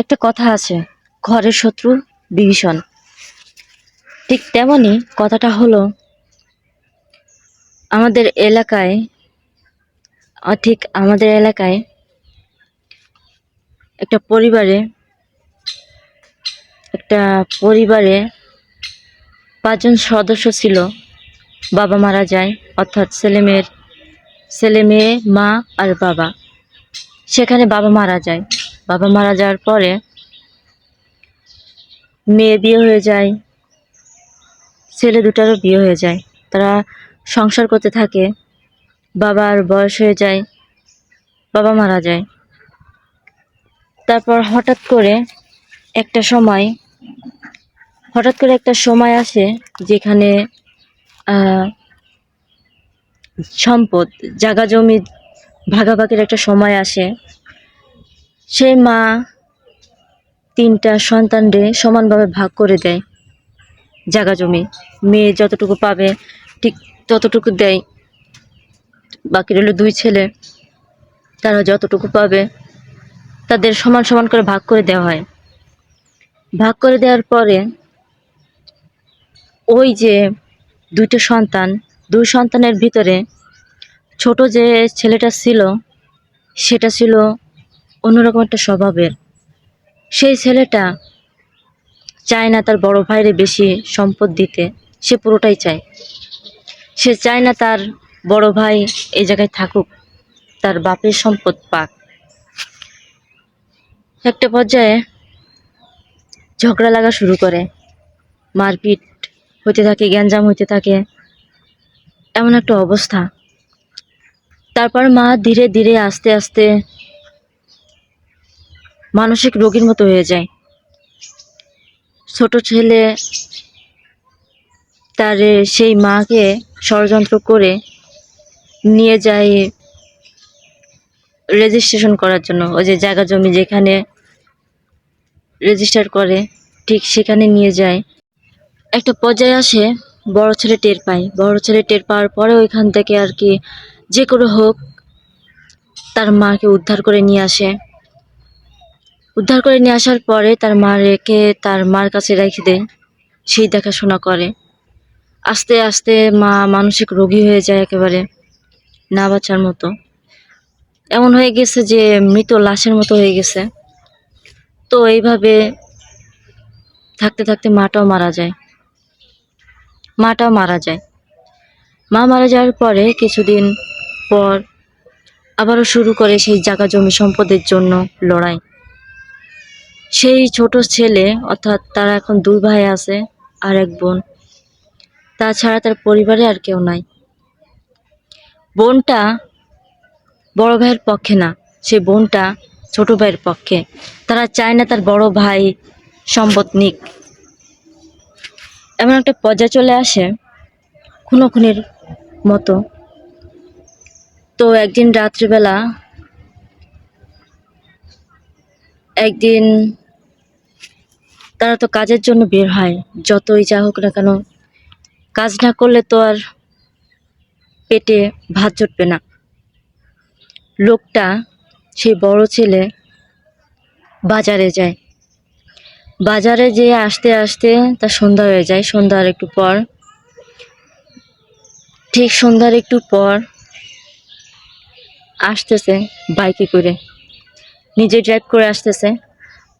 একটা কথা আছে, ঘরের শত্রু বিভীষণ। ঠিক তেমনই কথাটা হলো, আমাদের এলাকায় ঠিক আমাদের এলাকায় একটা পরিবারে একটা পরিবারে পাঁচজন সদস্য ছিল, বাবা মারা যায়, অর্থাৎ ছেলে মেয়ের, ছেলে মেয়ে, মা আর বাবা। সেখানে বাবা মারা যায়। বাবা মারা যাওয়ার পরে মেয়ে বিয়ে হয়ে যায়, ছেলে দুটারও বিয়ে হয়ে যায়, তারা সংসার করতে থাকে বাবার বয়স হয়ে যায়, বাবা মারা যায়। তারপর হঠাৎ করে একটা সময়, হঠাৎ করে একটা সময় আসে যেখানে সম্পদ, জাগা জমি ভাগাভাগির একটা সময় আসে। সেই মা তিনটা সন্তানরে সমানভাবে ভাগ করে দেয় জাগা জমি। মেয়ে যতটুকু পাবে, ঠিক ততটুকু দেয়। বাকি রইল দুই ছেলে, তারা যতটুকু পাবে, তাদের সমান সমান করে ভাগ করে দেওয়া হয়। ভাগ করে দেওয়ার পরে ওই যে দুইটা সন্তান, দুই সন্তানের ভিতরে ছোট যে ছেলেটা ছিল, সেটা ছিল অন্যরকম একটা স্বভাবের। সেই ছেলেটা চায় না তার বড় ভাইরে বেশি সম্পদ দিতে, সে পুরোটাই চায়। সে চায় না তার বড় ভাই এই জায়গায় থাকুক, তার বাপের সম্পদ পাক। একটা পর্যায়ে ঝগড়া লাগা শুরু করে। মারপিট হতে থাকে, গ্যাঞ্জাম হতে থাকে, এমন একটা অবস্থা। তারপর মা ধীরে ধীরে আস্তে আস্তে মানসিক রোগীর মতো হয়ে যায়। ছোট ছেলে তার সেই মাকে ষড়যন্ত্র করে নিয়ে যায় রেজিস্ট্রেশন করার জন্য। ওই যে জায়গা জমি যেখানে রেজিস্টার করে, ঠিক সেখানে নিয়ে যায়। একটা পর্যায়ে আসে, বড় ছেলে টের পায়। বড় ছেলে টের পাওয়ার পরে ওইখান থেকে আর কি যে করে হোক তার মাকে উদ্ধার করে নিয়ে আসে। উদ্ধার করে নিয়ে আসার পরে তার মা রেখে তার মার কাছে রেখে দেয়। সেই দেখাশোনা করে। আস্তে আস্তে মা মানসিক রোগী হয়ে যায় একেবারে, না বাঁচার মতো। এমন হয়ে গেছে যে মৃত লাশের মতো হয়ে গেছে। তো এইভাবে থাকতে থাকতে মাটাও মারা যায়। মাটাও মারা যায়। মা মারা যাওয়ার পরে কিছুদিন পর আবারও শুরু করে সেই জায়গা জমি সম্পদের জন্য লড়াই। সেই ছোট ছেলে, অর্থাৎ তারা এখন দুই ভাই আছে আর এক বোন। তাছাড়া তার পরিবারে আর কেউ নাই। বোনটা বড় ভাইয়ের পক্ষে না, সে বোনটা ছোট ভাইয়ের পক্ষে। তারা চায় না তার বড় ভাই সম্পদ নিক। এমন একটা পর্যায়ে চলে আসে খুনোখুনির মতো। তো একদিন রাত্রিবেলা, একদিন তারা তো কাজের জন্য বের হয়। যতই যা হোক না কেন, কাজ না করলে তো আর পেটে ভাত জুটবে না। লোকটা, সেই বড় ছেলে বাজারে যায়। বাজারে যেয়ে আসতে আসতে তার সন্ধ্যা হয়ে যায়। সন্ধ্যার একটু পর, ঠিক সন্ধ্যার একটু পর আসতেছে বাইকে করে। নিজে ড্রাইভ করে আসতেছে।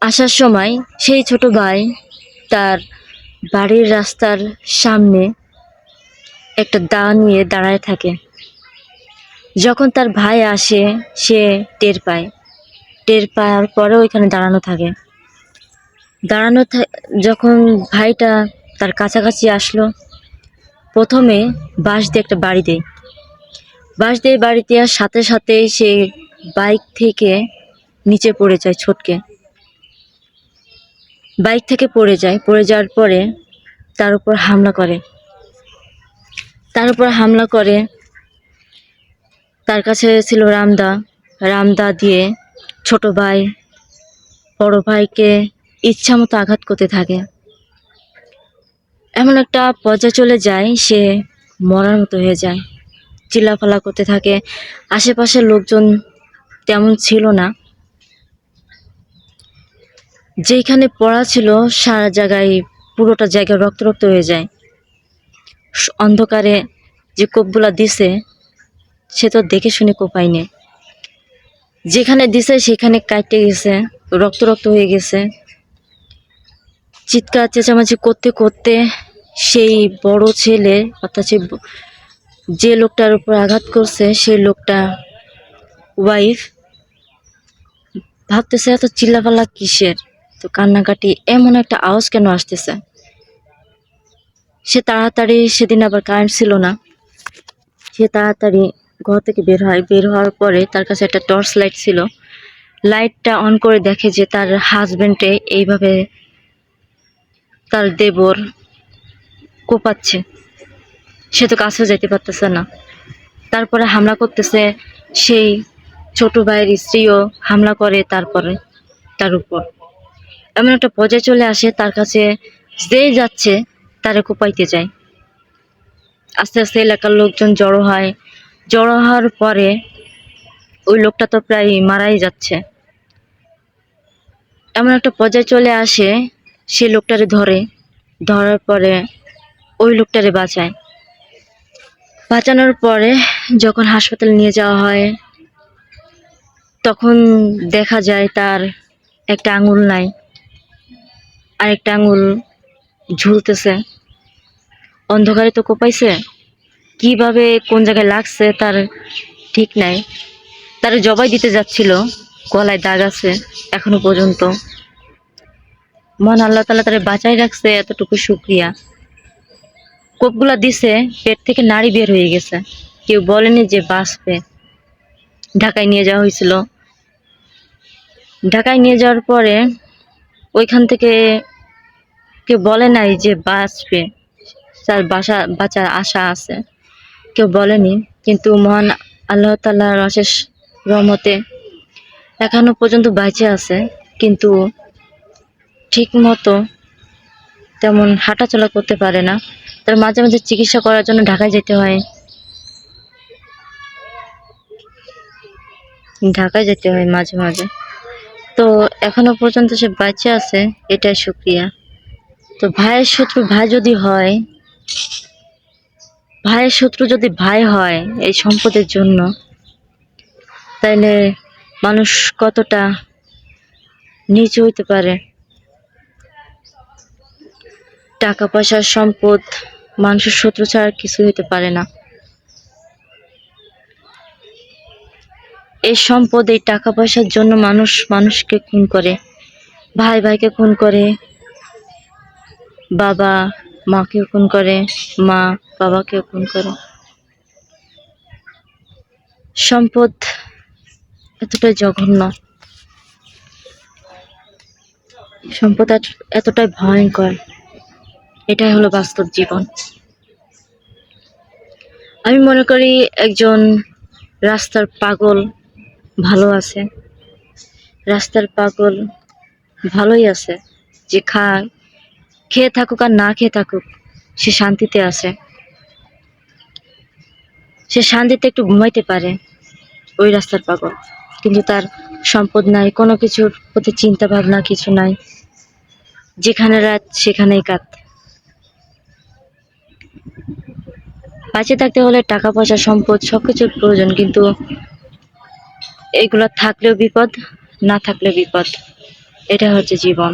আসার সময় সেই ছোট ভাই তার বাড়ির রাস্তার সামনে একটা দা নিয়ে দাঁড়ায় থাকে। যখন তার ভাই আসে, সে টের পায়। টের পাওয়ার পরে ওইখানে দাঁড়ানো থাকে। দাঁড়ানো যখন ভাইটা তার কাছাকাছি আসলো, প্রথমে বাঁশ দিয়ে একটা বাড়ি দেয়। বাঁশ দিয়ে বাড়ি দেওয়ার সাথে সাথে সে বাইক থেকে নিচে পড়ে যায় ছোটকে। বাইক থেকে পড়ে যায়। পড়ে যাওয়ার পরে তার উপর হামলা করে। তার উপর হামলা করে তার কাছে ছিল রামদা। রামদা দিয়ে ছোট ভাই, বড় ভাইকে ইচ্ছা মতো আঘাত করতে থাকে। এমন একটা পর্যায়ে চলে যায়, সে মরার মতো হয়ে যায়। চিল্লাফালা করতে থাকে। আশেপাশের লোকজন তেমন ছিল না। যেখানে পড়া ছিল, সারা জায়গায় পুরোটা জায়গা রক্ত রক্ত হয়ে যায়। অন্ধকারে যে কোপগুলা দিছে, সে তো দেখে শুনে কোপায়নি যেখানে দিছে, সেখানে কাটতে গেছে রক্ত রক্ত হয়ে গেছে। চিৎকার, চেঁচামেচি করতে করতে সেই বড় ছেলে, অর্থাৎ যে লোকটার উপর আঘাত করছে, সেই লোকটা ওয়াইফ ভাবতেছে, এত চিল্লাপাল্লা কিসের? তো কান্নাকাটি এমন একটা আওয়াজ কেন আসতেছে? সে তাড়াতাড়ি সেদিন আবার কারেন্ট ছিল না। সে তাড়াতাড়ি ঘর থেকে বের হয়, বের হওয়ার পরে তার কাছে একটা টর্চ লাইট ছিল। লাইটটা অন করে দেখে যে তার হাজব্যান্ডে এইভাবে তার দেবর কোপাচ্ছে। সে তো কাছেও যেতে পারতেছে না। তারপরে হামলা করতেছে সেই ছোট ভাইয়ের স্ত্রীও, হামলা করে তারপরে তার উপর। এমন একটা পর্যায়ে চলে আসে, তার কাছে যেই যাচ্ছে, তারে কোপাইতে যায়। আস্তে আস্তে এলাকার লোকজন জড়ো হয়। জড়ো হওয়ার পরে ওই লোকটা তো প্রায় মারাই যাচ্ছে। এমন একটা পর্যায়ে চলে আসে, সে লোকটারে ধরে। ধরার পরে ওই লোকটারে বাঁচায়। বাঁচানোর পরে যখন হাসপাতালে নিয়ে যাওয়া হয়, তখন দেখা যায় তার একটা আঙুল নাই। আরেকটা আঙুল ঝুলতেছে। অন্ধকারে তো কোপাইছে। কীভাবে, কোন জায়গায় লাগছে তার ঠিক নাই। তার জবাই দিতে যাচ্ছিল। গলায় দাগ আছে এখনও পর্যন্ত। মন আল্লাহ তালা তারা বাঁচাই রাখছে এতটুকু শুক্রিয়া। কোপগুলা দিছে, পেট থেকে নাড়ি বের হয়ে গেছে। কেউ বলেনি যে বাঁচবে। ঢাকায় নিয়ে যাওয়া হয়েছিল। ঢাকায় নিয়ে যাওয়ার পরে ওইখান থেকে কেউ বলে নাই যে বাঁচবে। তার বাসা, বাঁচার আশা আছে। কেউ বলেনি। কিন্তু মহান আল্লাহ তাল্লাহর অশেষ রহমতে এখনও পর্যন্ত বাইচে আছে। কিন্তু ঠিক মতো তেমন হাঁটাচলা করতে পারে না। তার মাঝে মাঝে চিকিৎসা করার জন্য ঢাকায় যেতে হয়। ঢাকায় যেতে হয় মাঝে মাঝে। তো এখনও পর্যন্ত সে বাঁচে আছে। এটাই শুক্রিয়া। তো ভাইয়ের শত্রু ভাই যদি হয়, ভাইয়ের শত্রু যদি ভাই হয় এই সম্পদের জন্য তাহলে মানুষ কতটা নিচু হইতে পারে? টাকা পয়সার সম্পদ, মানুষের শত্রু ছাড়া কিছু হইতে পারে না। এই সম্পদ, এই টাকা পয়সার জন্য মানুষ, মানুষকে খুন করে, ভাই ভাইকে খুন করে বাবা মাকে খুন করে, মা বাবাকে খুন করে। সম্পদ এতটাই জঘন্য। সম্পদ এত- এতটাই ভয়ঙ্কর। এটাই হলো বাস্তব জীবন। আমি মনে করি একজন রাস্তার পাগল ভালো আছে। রাস্তার পাগল ভালোই আছে। যে খায় খেয়ে থাকুক আর না খেয়ে থাকুক, সে শান্তিতে আছে। সে শান্তিতে একটু ঘুমাইতে পারে ওই রাস্তার পাগল। কিন্তু তার সম্পদ নাই, কোনো কিছুর প্রতি চিন্তা ভাবনা কিছু নাই। যেখানে রাত, সেখানেই কাত। বাঁচে থাকতে হলে টাকা পয়সা, সম্পদ, সবকিছুর প্রয়োজন, কিন্তু এগুলো থাকলেও বিপদ, না থাকলেও বিপদ। এটা হচ্ছে জীবন।